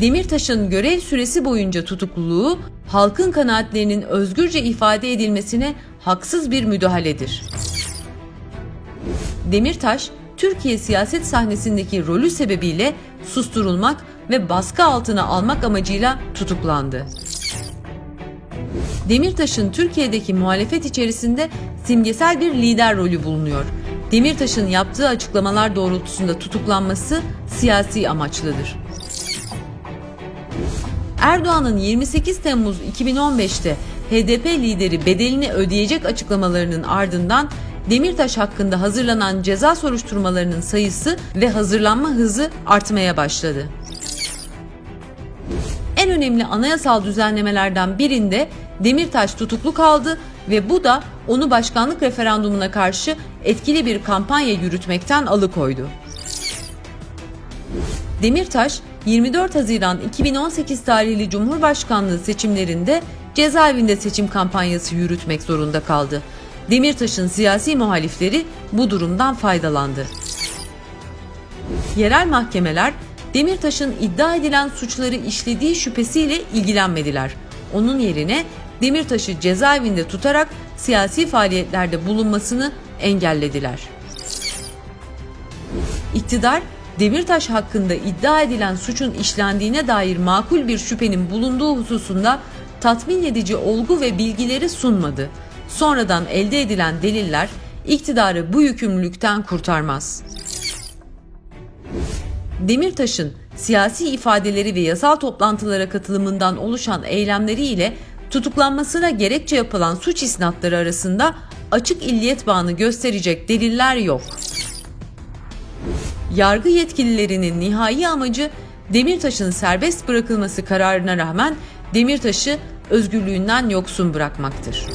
Demirtaş'ın görev süresi boyunca tutukluluğu halkın kanaatlerinin özgürce ifade edilmesine haksız bir müdahaledir. Demirtaş, Türkiye siyaset sahnesindeki rolü sebebiyle susturulmak ve baskı altına almak amacıyla tutuklandı. Demirtaş'ın Türkiye'deki muhalefet içerisinde simgesel bir lider rolü bulunuyor. Demirtaş'ın yaptığı açıklamalar doğrultusunda tutuklanması siyasi amaçlıdır. Erdoğan'ın 28 Temmuz 2015'te HDP lideri bedelini ödeyecek açıklamalarının ardından Demirtaş hakkında hazırlanan ceza soruşturmalarının sayısı ve hazırlanma hızı artmaya başladı. En önemli anayasal düzenlemelerden birinde Demirtaş tutuklu kaldı ve bu da onu başkanlık referandumuna karşı etkili bir kampanya yürütmekten alıkoydu. Demirtaş 24 Haziran 2018 tarihli Cumhurbaşkanlığı seçimlerinde cezaevinde seçim kampanyası yürütmek zorunda kaldı. Demirtaş'ın siyasi muhalifleri bu durumdan faydalandı. Yerel mahkemeler Demirtaş'ın iddia edilen suçları işlediği şüphesiyle ilgilenmediler. Onun yerine Demirtaş'ı cezaevinde tutarak siyasi faaliyetlerde bulunmasını engellediler. İktidar Demirtaş hakkında iddia edilen suçun işlendiğine dair makul bir şüphenin bulunduğu hususunda tatmin edici olgu ve bilgileri sunmadı. Sonradan elde edilen deliller iktidarı bu yükümlülükten kurtarmaz. Demirtaş'ın siyasi ifadeleri ve yasal toplantılara katılımından oluşan eylemleriyle tutuklanmasına gerekçe yapılan suç isnatları arasında açık illiyet bağını gösterecek deliller yok. Yargı yetkililerinin nihai amacı Demirtaş'ın serbest bırakılması kararına rağmen Demirtaş'ı özgürlüğünden yoksun bırakmaktır.